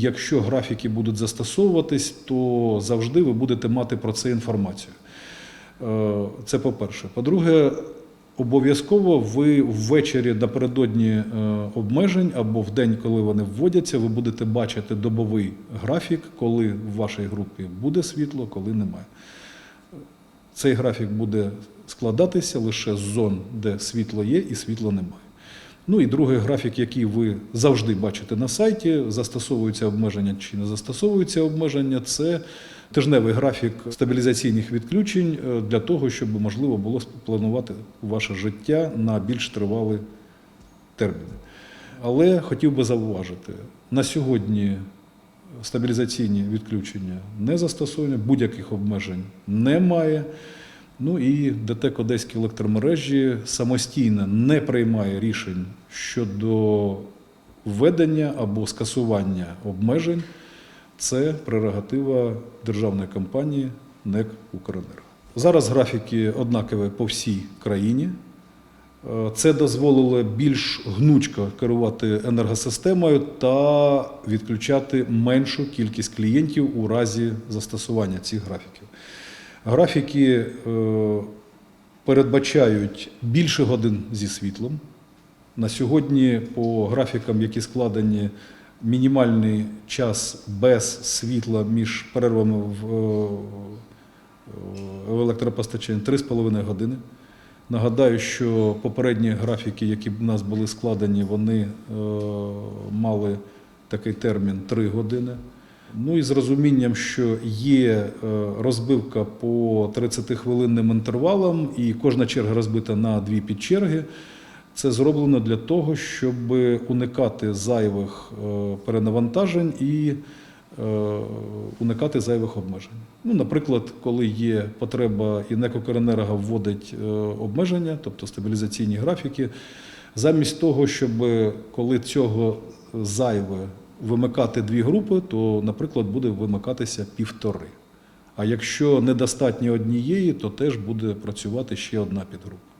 Якщо графіки будуть застосовуватись, то завжди ви будете мати про це інформацію. Е, Це по-перше. По-друге, обов'язково ви ввечері напередодні е, обмежень або в день, коли вони вводяться, ви будете бачити добовий графік, коли в вашій групі буде світло, коли немає. Цей графік буде складатися лише з зон, де світло є і світла немає. Ну і другий графік, який ви завжди бачите на сайті, застосовуються обмеження чи не застосовуються обмеження, це тижневий графік стабілізаційних відключень е, для того, щоб можливо було спланувати ваше життя на більш тривалі терміни. Але хотів би зауважити, на сьогодні стабілізаційні відключення не застосовані, будь-яких обмежень немає. Ну і ДТЕК Одеські електромережі самостійно не приймає рішень щодо введення або скасування обмежень. Це прерогатива державної компанії НЕК «Укренерго». Зараз графіки однакові по всій країні. Е, Це дозволило більш гнучко керувати енергосистемою та відключати меншу кількість клієнтів у разі застосування цих графіків. Графіки е, передбачають більше годин зі світлом. На сьогодні, по графікам, які складені, мінімальний час без світла між перервами в, е, електропостачанні 3,5 години. Нагадаю, що попередні графіки, які в нас були складені, вони е, мали такий термін 3 години. Ну і з розумінням, що є е, розбивка по 30-хвилинним інтервалам, і кожна черга розбита на дві підчерги. Це зроблено для того, щоб уникати зайвих е, перенавантажень і е, уникати зайвих обмежень. Ну, наприклад, коли є потреба і Некокоренерго вводить обмеження, тобто стабілізаційні графіки, замість того, щоб коли цього зайве вимикати дві групи, то, наприклад, буде вимикатися півтори. А якщо недостатньо однієї, то теж буде працювати ще одна підгрупа.